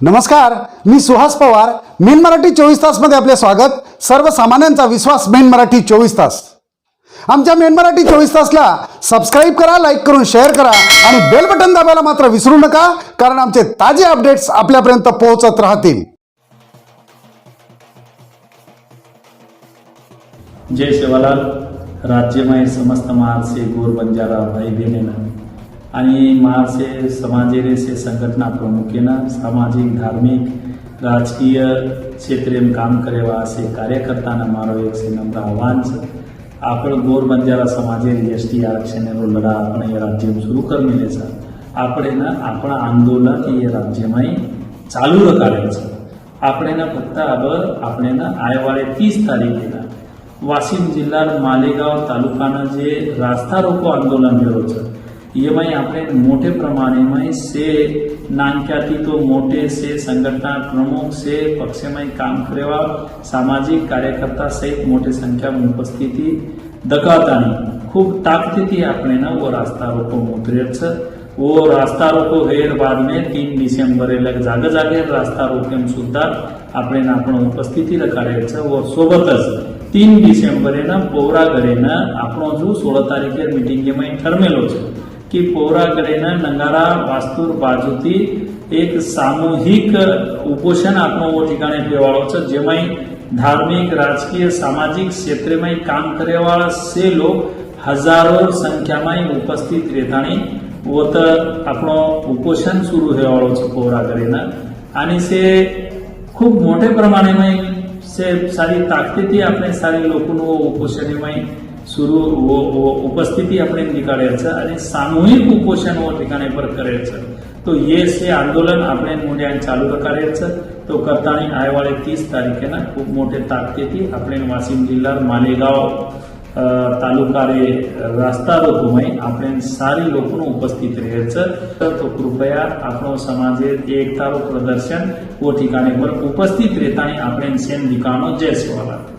नमस्कार मी सुहास पवार. मेन मराठी चोवीस तासमध्ये आपले स्वागत. सर्वसामान्यांचा विश्वास मेन मराठी चोवीस तास. आमच्या मेन मराठी चोवीस तासला सबस्क्राईब करा लाईक करून शेअर करा आणि बेल बटन दाबायला मात्र विसरू नका कारण आमचे ताजे अपडेट्स आपल्यापर्यंत पोहोचत राहतील. जय शिवालाल. राज्यमय समस्त महारसे गोर बंजारा भाई बहिणीनं आणि महारसे समाजेरेसे संघटना प्रमुखेनं सामाजिक धार्मिक રાજકીય ક્ષેત્રે કામ કરેવા હશે કાર્યકર્તાના મારો એક છે નમ્ર આહવાન છે આપણે ગોર બંજારા સમાજે એસટી આરક્ષણનો લડા આપણે એ રાજ્ય શરૂ કરી છે આપણે ના આપણા આંદોલન એ રાજ્યમાં ચાલુ રખાડે છે આપણે ના ફક્ત अब આપણે ના આયવાળે ત્રીસ તારીખેના વાશિમ જિલ્લા માલેગાંવ તાલુકાના જે રાસ્તા રોકો આંદોલન રહ્યો છે ये આપણે મોટે પ્રમાણેમાં સે નાનક્યાથી તો મોટે, સે સંગઠના પ્રમુખ, સે પક્ષેમાં કામ કરવા, સામાજિક કાર્યકર્તા સહિત મોટી સંખ્યામાં ઉપસ્થિતિ દકાતાની ખૂબ તાકતીથી આપણે ના વો રાસ્તા રોકો મુદ્રેટ છે. वो रास्ता रोको हेर बाद में तीन डिसेंबर એટલે જાગે જાગે રાસ્તા રોકો એમ સુદ્ધા આપણે આપણો ઉપસ્થિતિ રખાડેલ છે. વો સોબત જ તીન ડિસેમ્બરે ના પૌરા ઘરે આપણો જો સોળ તારીખે મિટિંગ એમાં ઠરમેલો છે. की पोराकडेनं नंगारा वास्तूर बाजूती एक सामूहिक उपोषण आपनो ठिकाणी पेवाळो છે જેમાં ધાર્મિક રાજકીય સામાજિક ક્ષેત્રમાં કામ કરેવાળા સે લોક હજારો સંખ્યામાં ઉપસ્થિત રહેતાની વત આપણો ઉपोषण सुरू હેવાળો છે પોરાકડેના आणि से ખૂબ મોટે પ્રમાણેમાં સે સારી તાકતીથી આપણે સારી લોકોનું ઉपोષણમાં સુરુ ઉપસ્થિતિ આપણે નીકાળેલ છે અને સામૂહિક કુપોષણ ઓ ઠેકાણે પર કરેલ છે તો એ છે આંદોલન આપણે મૂલ્યાંકન ચાલુ કરેલ છે તો કરતાની આયવાળી ત્રીસ તારીખેના ખૂબ મોટે તાકતીથી આપણે વાસિમ જિલ્લા માલેગાંવ તાલુકારે રસ્તા લોકોમાં આપણે સારી લોકોનું ઉપસ્થિત રહે છે તો કૃપયા આપણો સમાજે એકતાનું પ્રદર્શન ઓ ઠીકાને પર ઉપસ્થિત રહેતાની આપણે સેન દિકાનો જય સેવાલા